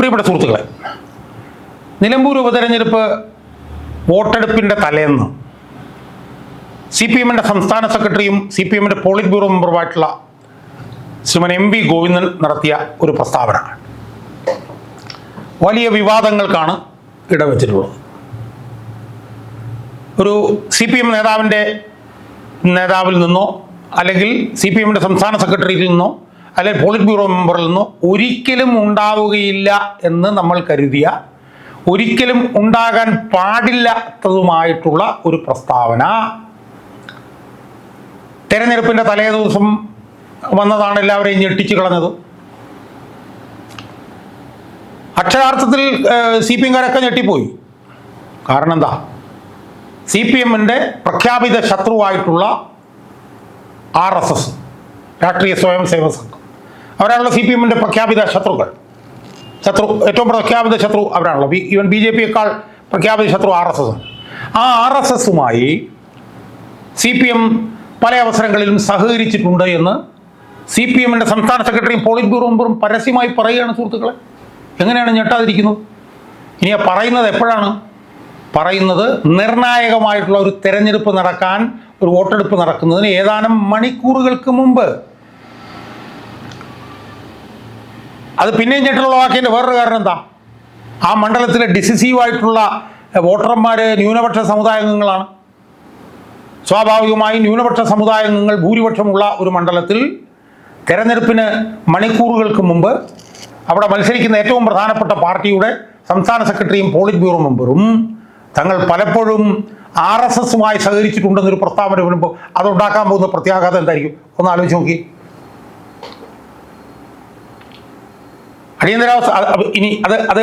പ്രിയപ്പെട്ട സുഹൃത്തുക്കളെ നിലമ്പൂർ ഉപതെരഞ്ഞെടുപ്പ് വോട്ടെടുപ്പിന്റെ തലേന്ന് സി പി എമ്മിന്റെ സംസ്ഥാന സെക്രട്ടറിയും സി പി എമ്മിന്റെ പോളിറ്റ് ബ്യൂറോ മെമ്പറുമായിട്ടുള്ള ശ്രീമൻ എം വി ഗോവിന്ദൻ നടത്തിയ ഒരു പ്രസ്താവന. വലിയ വിവാദങ്ങൾക്കാണ് ഇടവച്ചിട്ടുള്ളത്. ഒരു സി പി എം നേതാവിന്റെ നേതാവിൽ നിന്നോ അല്ലെങ്കിൽ സി പി എമ്മിന്റെ സംസ്ഥാന സെക്രട്ടറിയിൽ നിന്നോ അല്ലെങ്കിൽ പോളിറ്റ് ബ്യൂറോ മെമ്പറിൽ നിന്നോ ഒരിക്കലും ഉണ്ടാവുകയില്ല എന്ന് നമ്മൾ കരുതിയ ഒരിക്കലും ഉണ്ടാകാൻ പാടില്ലാത്തതുമായിട്ടുള്ള ഒരു പ്രസ്താവന. തെരഞ്ഞെടുപ്പിന്റെ തലേ ദിവസം വന്നതാണ് എല്ലാവരെയും ഞെട്ടിച്ചു കളഞ്ഞത്. അക്ഷരാർത്ഥത്തിൽ സി പി എംകാരൊക്കെ ഞെട്ടിപ്പോയി. കാരണം എന്താ? സി പി എമ്മിന്റെ പ്രഖ്യാപിത ശത്രുവായിട്ടുള്ള ആർ എസ് എസ് രാഷ്ട്രീയ സ്വയം സേവക സംഘം. അവരാണല്ലോ സി പി എമ്മിന്റെ പ്രഖ്യാപിത ശത്രുക്കൾ. ശത്രു ഏറ്റവും പ്രഖ്യാപിത ശത്രു അവരാണല്ലോ. ഈവൻ ബി ജെ പിയേക്കാൾ പ്രഖ്യാപിത ശത്രു ആർ എസ് എസ്. ആ ആർ എസ് എസുമായി സി പി എം പല അവസരങ്ങളിലും സഹകരിച്ചിട്ടുണ്ട് എന്ന് സി പി എമ്മിന്റെ സംസ്ഥാന സെക്രട്ടറിയും പോളിറ്റ് ബ്യൂറോ മെമ്പറും പരസ്യമായി പറയുകയാണ് സുഹൃത്തുക്കളെ. എങ്ങനെയാണ് ഞെട്ടാതിരിക്കുന്നത്? ഇനി ആ പറയുന്നത് എപ്പോഴാണ്? പറയുന്നത് നിർണായകമായിട്ടുള്ള ഒരു തെരഞ്ഞെടുപ്പ് നടക്കാൻ ഒരു വോട്ടെടുപ്പ് നടക്കുന്നതിന് ഏതാനും മണിക്കൂറുകൾക്ക് മുമ്പ്. അത് പിന്നെയും ഞെട്ടുള്ളവാക്കിയതിന്റെ വേറൊരു കാരണം എന്താ? ആ മണ്ഡലത്തിലെ ഡിസിസീവായിട്ടുള്ള വോട്ടർമാർ ന്യൂനപക്ഷ സമുദായാംഗങ്ങളാണ് സ്വാഭാവികമായും ന്യൂനപക്ഷ സമുദായാംഗങ്ങൾ ഭൂരിപക്ഷമുള്ള ഒരു മണ്ഡലത്തിൽ തെരഞ്ഞെടുപ്പിന് മണിക്കൂറുകൾക്ക് മുമ്പ് അവിടെ മത്സരിക്കുന്ന ഏറ്റവും പ്രധാനപ്പെട്ട പാർട്ടിയുടെ സംസ്ഥാന സെക്രട്ടറിയും പോളിറ്റ് ബ്യൂറോ മെമ്പറും തങ്ങൾ പലപ്പോഴും ആർ എസ് എസുമായി സഹകരിച്ചിട്ടുണ്ടെന്നൊരു പ്രസ്താവന വരുമ്പോൾ അതുണ്ടാക്കാൻ പോകുന്ന പ്രത്യാഘാതം എന്തായിരിക്കും? ഒന്ന് ആലോചിച്ച് നോക്കി. അടിയന്തരാവസ്ഥ ഇനി അത് അത്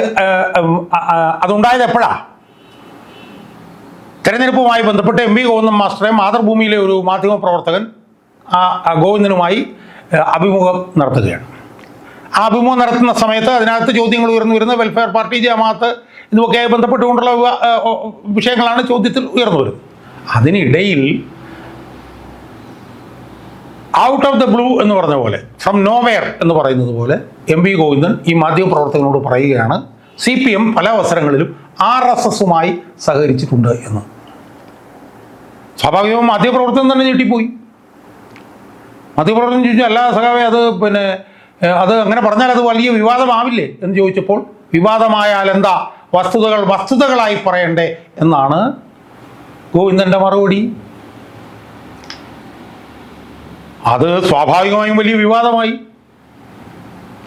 അതുണ്ടായത് എപ്പോഴാ? തെരഞ്ഞെടുപ്പുമായി ബന്ധപ്പെട്ട് എം വി ഗോവിന്ദൻ മാസ്റ്ററെ മാതൃഭൂമിയിലെ ഒരു മാധ്യമ പ്രവർത്തകൻ ഗോവിന്ദനുമായി അഭിമുഖം നടത്തുകയാണ്. ആ അഭിമുഖം നടത്തുന്ന സമയത്ത് അതിനകത്ത് ചോദ്യങ്ങൾ ഉയർന്നു വരുന്നത് വെൽഫെയർ പാർട്ടി ജമാഅത്ത് ഇതുമൊക്കെയായി ബന്ധപ്പെട്ടുകൊണ്ടുള്ള വിഷയങ്ങളാണ് ചോദ്യത്തിൽ ഉയർന്നു വരുന്നത്. അതിനിടയിൽ ഔട്ട് ഓഫ് ദ ബ്ലൂ എന്ന് പറഞ്ഞ പോലെ ഫ്രം നോവെയർ എന്ന് പറയുന്നത് പോലെ എം വി ഗോവിന്ദൻ ഈ മാധ്യമപ്രവർത്തകനോട് പറയുകയാണ് സി പി എം പല അവസരങ്ങളിലും ആർ എസ് എസുമായി സഹകരിച്ചിട്ടുണ്ട് എന്ന്. സ്വാഭാവികവും മാധ്യമപ്രവർത്തനം തന്നെ ഞെട്ടിപ്പോയി. മാധ്യമപ്രവർത്തനം ചോദിച്ചു അല്ല സഹാവേ അത് പിന്നെ അത് അങ്ങനെ പറഞ്ഞാൽ അത് വലിയ വിവാദമാവില്ലേ? എന്ന് ചോദിച്ചപ്പോൾ വിവാദമായാൽ എന്താ? വസ്തുതകൾ വസ്തുതകളായി പറയണ്ടേ? എന്നാണ് ഗോവിന്ദന്റെ മറുപടി. അത് സ്വാഭാവികമായും വലിയ വിവാദമായി.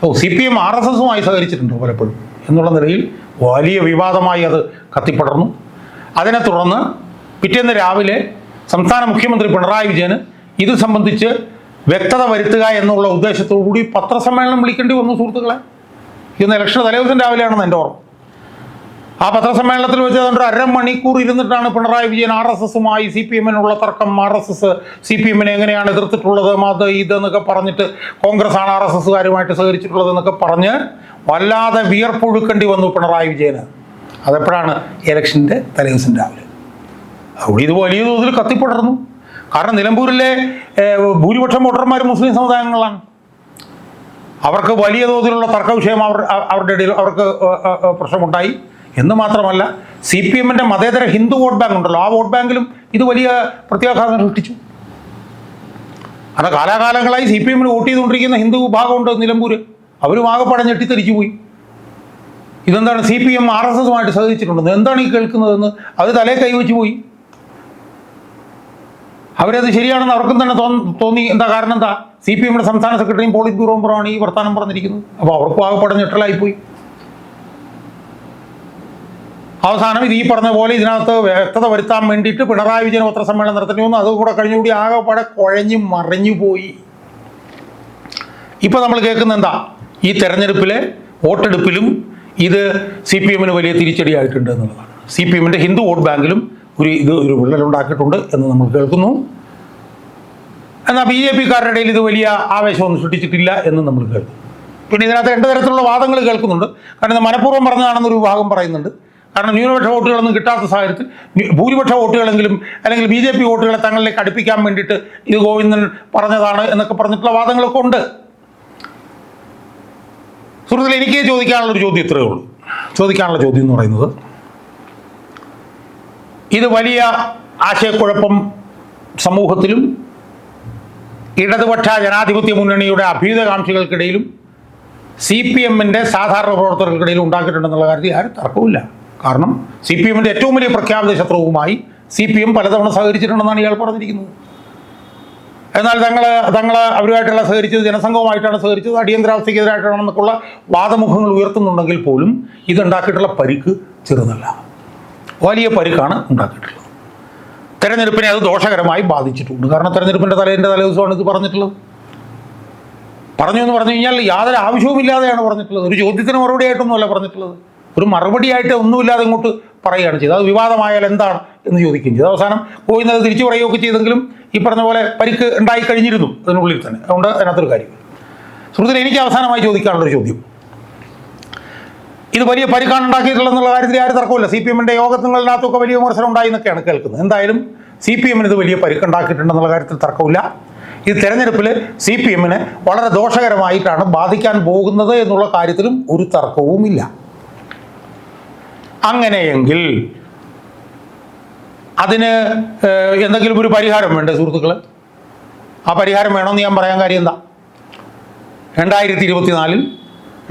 ഓ C P M R S എസുമായി സഹകരിച്ചിട്ടുണ്ടോ പലപ്പോഴും? എന്നുള്ള നിലയിൽ വലിയ വിവാദമായി അത് കത്തിപ്പടർന്നു. അതിനെ തുടർന്ന് പിറ്റേന്ന് രാവിലെ സംസ്ഥാന മുഖ്യമന്ത്രി പിണറായി വിജയന് ഇത് സംബന്ധിച്ച് വ്യക്തത വരുത്തുക എന്നുള്ള ഉദ്ദേശത്തോടു കൂടി പത്രസമ്മേളനം വിളിക്കേണ്ടി വന്നു സുഹൃത്തുക്കളെ. ഇന്ന് ഇലക്ഷൻ തലേദിവസം രാവിലെയാണെന്ന് എന്റെ ഓർമ്മ. ആ പത്രസമ്മേളനത്തിൽ വെച്ച് അതുകൊണ്ട് അരമണിക്കൂർ ഇരുന്നിട്ടാണ് പിണറായി വിജയൻ ആർ എസ് എസുമായി സി പി എമ്മിനുള്ള തർക്കം. R S S C P എമ്മിനെ എങ്ങനെയാണ് എതിർത്തിട്ടുള്ളത്? അത് ഇതെന്നൊക്കെ പറഞ്ഞിട്ട് കോൺഗ്രസ് ആണ് ആർ എസ് എസുകാരുമായിട്ട് സഹകരിച്ചിട്ടുള്ളത് എന്നൊക്കെ പറഞ്ഞ് വല്ലാതെ വിയർപ്പൊഴുക്കേണ്ടി വന്നു പിണറായി വിജയന്. അതെപ്പോഴാണ്? ഇലക്ഷന്റെ തലേദിവസം രാവിലെ. അവിടെ ഇത് വലിയ തോതിൽ കത്തിപ്പടർന്നു. കാരണം നിലമ്പൂരിലെ ഭൂരിപക്ഷം വോട്ടർമാർ മുസ്ലിം സമുദായങ്ങളാണ്. അവർക്ക് വലിയ തോതിലുള്ള തർക്ക വിഷയം അവർ അവരുടെ ഇടയിൽ അവർക്ക് പ്രശ്നമുണ്ടായി. എന്ന് മാത്രമല്ല സി പി എമ്മിന്റെ മതേതര ഹിന്ദു വോട്ട് ബാങ്ക് ഉണ്ടല്ലോ. ആ വോട്ട് ബാങ്കിലും ഇത് വലിയ പ്രത്യാഘാതം സൃഷ്ടിച്ചു. കാരണം കാലാകാലങ്ങളായി സി പി എമ്മിന് വോട്ട് ചെയ്തുകൊണ്ടിരിക്കുന്ന ഹിന്ദു വിഭാഗമുണ്ട് നിലമ്പൂർ അവരും ആകെപ്പാടെ ഞെട്ടിത്തെറിച്ചു പോയി. ഇതെന്താണ് C P M R S എസുമായിട്ട് സഹകരിച്ചിട്ടുണ്ടെന്ന് എന്താണ് ഈ കേൾക്കുന്നതെന്ന് അവർ തലേ കൈവച്ച് പോയി. അവരത് ശരിയാണെന്ന് അവർക്കും തന്നെ തോന്നി. എന്താ കാരണം എന്താ? സി പി എമ്മിന്റെ സംസ്ഥാന സെക്രട്ടറിയും പോളിറ്റ് ബ്യൂറോ ഈ വർത്തമാനം പറഞ്ഞിരിക്കുന്നത്. അപ്പോൾ അവർക്കും ആകെപ്പാടെ ഞെട്ടലായിപ്പോയി. അവസാനം ഇത് ഈ പറഞ്ഞ പോലെ ഇതിനകത്ത് വ്യക്തത വരുത്താൻ വേണ്ടിയിട്ട് പിണറായി വിജയൻ പത്രസമ്മേളനം നടത്തേണ്ടി വന്നു അതുകൂടെ കഴിഞ്ഞുകൂടി ആകെപ്പാടെ കുഴഞ്ഞു മറിഞ്ഞു പോയി. ഇപ്പോൾ നമ്മൾ കേൾക്കുന്ന എന്താ? ഈ തെരഞ്ഞെടുപ്പിലെ വോട്ടെടുപ്പിലും ഇത് സി പി എമ്മിന് വലിയ തിരിച്ചടിയായിട്ടുണ്ട് എന്നുള്ളതാണ്. സി പി എമ്മിന്റെ ഹിന്ദു വോട്ട് ബാങ്കിലും ഒരു ഇത് ഒരു വിള്ളലുണ്ടാക്കിയിട്ടുണ്ട് എന്ന് നമ്മൾ കേൾക്കുന്നു. എന്നാൽ ബി ജെ പിക്കാരുടെ ഇടയിൽ ഇത് വലിയ ആവേശമൊന്നും സൃഷ്ടിച്ചിട്ടില്ല എന്ന് നമ്മൾ കേൾക്കുന്നു. പിന്നെ ഇതിനകത്ത് രണ്ട് തരത്തിലുള്ള വാദങ്ങൾ കേൾക്കുന്നുണ്ട്. കാരണം ഇത് മനഃപൂർവം പറഞ്ഞതാണെന്നൊരു വിഭാഗം പറയുന്നുണ്ട്. കാരണം ന്യൂനപക്ഷ വോട്ടുകളൊന്നും കിട്ടാത്ത സാഹചര്യത്തിൽ ഭൂരിപക്ഷ വോട്ടുകളെങ്കിലും അല്ലെങ്കിൽ ബി ജെ പി വോട്ടുകളെ തങ്ങളിലേക്ക് അടുപ്പിക്കാൻ വേണ്ടിയിട്ട് ഇത് ഗോവിന്ദൻ പറഞ്ഞതാണ് എന്നൊക്കെ പറഞ്ഞിട്ടുള്ള വാദങ്ങളൊക്കെ ഉണ്ട്. സുഹൃത്തുക്കളെ എനിക്ക് ചോദിക്കാനുള്ള ഒരു ചോദ്യം ഇത്രയേ ഉള്ളൂ. ചോദിക്കാനുള്ള ചോദ്യം എന്ന് പറയുന്നത് ഇത് വലിയ ആശയക്കുഴപ്പം സമൂഹത്തിലും ഇടതുപക്ഷ ജനാധിപത്യ മുന്നണിയുടെ അഭ്യുതകാംക്ഷികൾക്കിടയിലും സി പി എമ്മിന്റെ സാധാരണ പ്രവർത്തകർക്കിടയിലും ഉണ്ടാക്കിയിട്ടുണ്ടെന്നുള്ള കാര്യത്തിൽ ആരും തർക്കവുമില്ല. കാരണം സി പി എമ്മിന്റെ ഏറ്റവും വലിയ പ്രഖ്യാപിത ശത്രുവുമായി സി പി എം പലതവണ സഹകരിച്ചിട്ടുണ്ടെന്നാണ് ഇയാൾ പറഞ്ഞിരിക്കുന്നത്. എന്നാൽ തങ്ങൾ തങ്ങൾ അവരുമായിട്ടുള്ള സഹകരിച്ചത് ജനസംഘവുമായിട്ടാണ് സഹകരിച്ചത് അടിയന്തരാവസ്ഥയ്ക്കെതിരായിട്ടാണെന്നൊക്കെയുള്ള വാദമുഖങ്ങൾ ഉയർത്തുന്നുണ്ടെങ്കിൽ പോലും ഇതുണ്ടാക്കിയിട്ടുള്ള പരിക്ക് ചെറുതല്ല. വലിയ പരിക്കാണ് ഉണ്ടാക്കിയിട്ടുള്ളത്. തെരഞ്ഞെടുപ്പിനെ അത് ദോഷകരമായി ബാധിച്ചിട്ടുണ്ട്. കാരണം തെരഞ്ഞെടുപ്പിന്റെ തലേന്റെ തലേദിവസമാണ് ഇത് പറഞ്ഞിട്ടുള്ളത്. പറഞ്ഞു എന്ന് പറഞ്ഞു കഴിഞ്ഞാൽ യാതൊരു ആവശ്യവുമില്ലാതെയാണ് പറഞ്ഞിട്ടുള്ളത്. ഒരു ചോദ്യത്തിന് മറുപടിയായിട്ടൊന്നുമല്ല പറഞ്ഞിട്ടുള്ളത്. ഒരു മറുപടിയായിട്ട് ഒന്നുമില്ലാതെ ഇങ്ങോട്ട് പറയുകയാണ് ചെയ്തത്. അത് വിവാദമായാൽ എന്താണ് എന്ന് ചോദിക്കുകയും ചെയ്തു. അവസാനം പോയിന്നത് തിരിച്ചു പറയുകയൊക്കെ ചെയ്തെങ്കിലും ഈ പറഞ്ഞ പോലെ പരിക്ക് ഉണ്ടായി കഴിഞ്ഞിരുന്നു അതിനുള്ളിൽ തന്നെ. അതുകൊണ്ട് അതിനകത്തൊരു കാര്യം. സുഹൃത്തുക്കളെ എനിക്ക് അവസാനമായി ചോദിക്കാനുള്ളൊരു ചോദ്യം. ഇത് വലിയ പരിക്കാണ് ഉണ്ടാക്കിയിട്ടുള്ളതെന്നുള്ള കാര്യത്തിൽ ആരും തർക്കമില്ല സി പി എമ്മിന്റെ യോഗത്തിനകത്തൊക്കെ വലിയ വിമർശനം ഉണ്ടായി എന്നൊക്കെയാണ് കേൾക്കുന്നത്. എന്തായാലും സി പി എമ്മിന് ഇത് വലിയ പരിക്ക് ഉണ്ടാക്കിയിട്ടുണ്ടെന്നുള്ള കാര്യത്തിൽ തർക്കമില്ല ഇത് തെരഞ്ഞെടുപ്പിൽ സി പി എമ്മിന് വളരെ ദോഷകരമായിട്ടാണ് ബാധിക്കാൻ പോകുന്നത് എന്നുള്ള കാര്യത്തിലും ഒരു തർക്കവുമില്ല. അങ്ങനെയെങ്കിൽ അതിന് എന്തെങ്കിലും ഒരു പരിഹാരം വേണ്ടേ സുഹൃത്തുക്കൾ ആ പരിഹാരം വേണമെന്ന് ഞാൻ പറയാൻ കാര്യം എന്താ? രണ്ടായിരത്തി ഇരുപത്തിനാലിൽ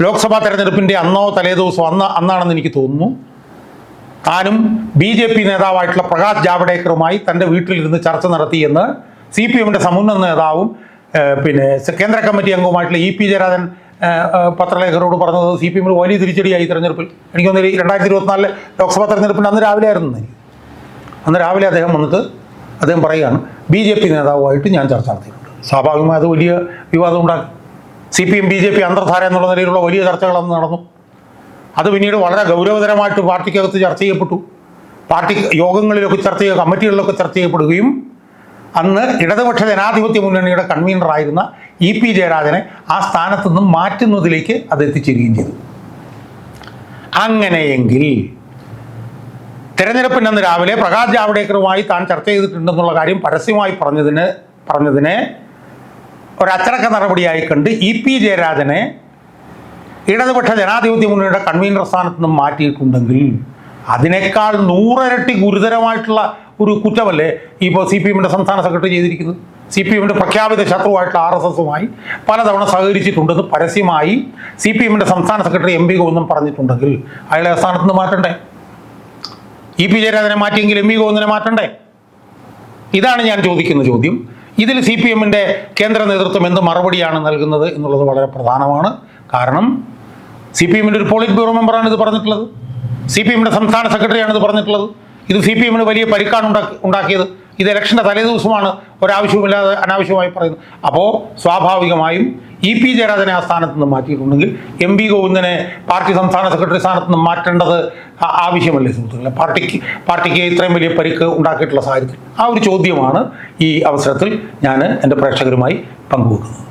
ലോക്സഭാ തെരഞ്ഞെടുപ്പിന്റെ അന്നോ തലേദിവസം അന്ന് അന്നാണെന്ന് എനിക്ക് തോന്നുന്നു. താനും ബി ജെ പി നേതാവായിട്ടുള്ള പ്രകാശ് ജാവ്ഡേക്കറുമായി തന്റെ വീട്ടിലിരുന്ന് ചർച്ച നടത്തിയെന്ന് സി പി എമ്മിന്റെ സമുന്നത നേതാവും പിന്നെ കേന്ദ്ര കമ്മിറ്റി അംഗവുമായിട്ടുള്ള ഇ പി ജയരാജൻ പത്രലേഖകരോട് പറഞ്ഞത് സി പി എമ്മിൽ വലിയ തിരിച്ചടിയായി തിരഞ്ഞെടുപ്പിൽ. എനിക്ക് തോന്നുന്നു രണ്ടായിരത്തി ഇരുപത്തിനാലിലെ ലോക്സഭാ തെരഞ്ഞെടുപ്പിന് അന്ന് രാവിലെ ആയിരുന്നു എനിക്ക് അന്ന് രാവിലെ അദ്ദേഹം വന്നിട്ട് അദ്ദേഹം പറയുകയാണ് ബി ജെ പി നേതാവുമായിട്ട് ഞാൻ ചർച്ച നടത്തിയിട്ടുണ്ട്. സ്വാഭാവികമായി അത് വലിയ വിവാദം ഉണ്ടാക്കി. C P M B J P അന്തർധാര എന്നുള്ള നിലയിലുള്ള വലിയ ചർച്ചകൾ അന്ന് നടന്നു. അത് പിന്നീട് വളരെ ഗൗരവതരമായിട്ട് പാർട്ടിക്കകത്ത് ചർച്ച ചെയ്യപ്പെട്ടു. പാർട്ടി യോഗങ്ങളിലൊക്കെ ചർച്ച ചെയ്യുക കമ്മിറ്റികളിലൊക്കെ ചർച്ച ചെയ്യപ്പെടുകയും അന്ന് ഇടതുപക്ഷ ജനാധിപത്യ മുന്നണിയുടെ കൺവീനറായിരുന്ന ഇ പി ജയരാജനെ ആ സ്ഥാനത്തു നിന്നും മാറ്റുന്നതിലേക്ക് അത് എത്തിച്ചേരുകയും ചെയ്തു. അങ്ങനെയെങ്കിൽ തെരഞ്ഞെടുപ്പിന് അന്ന് രാവിലെ പ്രകാശ് ജാവ്ഡേക്കറുമായി താൻ ചർച്ച ചെയ്തിട്ടുണ്ടെന്നുള്ള കാര്യം പരസ്യമായി പറഞ്ഞതിന് പറഞ്ഞതിനെ ഒരച്ചടക്ക നടപടിയായി കണ്ട് ഇ പി ജയരാജനെ ഇടതുപക്ഷ ജനാധിപത്യ മുന്നണിയുടെ കൺവീനർ സ്ഥാനത്ത് നിന്നും മാറ്റിയിട്ടുണ്ടെങ്കിൽ അതിനേക്കാൾ നൂറരട്ടി ഗുരുതരമായിട്ടുള്ള ഒരു കുറ്റമല്ലേ ഇപ്പോൾ സി പി എമ്മിന്റെ സംസ്ഥാന സെക്രട്ടറി ചെയ്തിരിക്കുന്നത്? സി പി എമ്മിന്റെ പ്രഖ്യാപിത ശത്രുവായിട്ടുള്ള ആർ എസ് എസുമായി പലതവണ സഹകരിച്ചിട്ടുണ്ടെന്ന് പരസ്യമായി സി പി എമ്മിന്റെ സംസ്ഥാന സെക്രട്ടറി എം പി ഗോവിന്ദൻ പറഞ്ഞിട്ടുണ്ടെങ്കിൽ അയാളെ സ്ഥാനത്ത് നിന്ന് മാറ്റണ്ടേ? ഇ പി ജയരാജനെ മാറ്റിയെങ്കിൽ എം വി ഗോവിന്ദനെ മാറ്റണ്ടേ? ഇതാണ് ഞാൻ ചോദിക്കുന്ന ചോദ്യം. ഇതിൽ സി പി എമ്മിന്റെ കേന്ദ്ര നേതൃത്വം എന്ത് മറുപടിയാണ് നൽകുന്നത് എന്നുള്ളത് വളരെ പ്രധാനമാണ്. കാരണം സി പി എമ്മിന്റെ ഒരു പോളിറ്റ് ബ്യൂറോ മെമ്പറാണ് ഇത് പറഞ്ഞിട്ടുള്ളത്. സി പി എമ്മിന്റെ സംസ്ഥാന സെക്രട്ടറിയാണ് ഇത് പറഞ്ഞിട്ടുള്ളത്. ഇത് സി പി എമ്മിന് വലിയ പരിക്കാണ് ഉണ്ടാക്കി ഉണ്ടാക്കിയത്. ഇത് ഇലക്ഷന്റെ തലേ ദിവസമാണ് ഒരാവശ്യവുമില്ലാതെ അനാവശ്യമായി പറയുന്നത്. അപ്പോൾ സ്വാഭാവികമായും ഇ പി ജയരാജനെ ആ സ്ഥാനത്ത് നിന്ന് മാറ്റിയിട്ടുണ്ടെങ്കിൽ എം പി ഗോവിന്ദനെ പാർട്ടി സംസ്ഥാന സെക്രട്ടറി സ്ഥാനത്ത് നിന്ന് മാറ്റേണ്ടത് ആവശ്യമല്ലേ സുഹൃത്തുക്കളെ? പാർട്ടിക്ക് പാർട്ടിക്ക് ഇത്രയും വലിയ പരിക്ക് ഉണ്ടാക്കിയിട്ടുള്ള സാഹചര്യത്തിൽ ആ ഒരു ചോദ്യമാണ് ഈ അവസരത്തിൽ ഞാൻ എന്റെ പ്രേക്ഷകരുമായി പങ്കുവെക്കുന്നത്.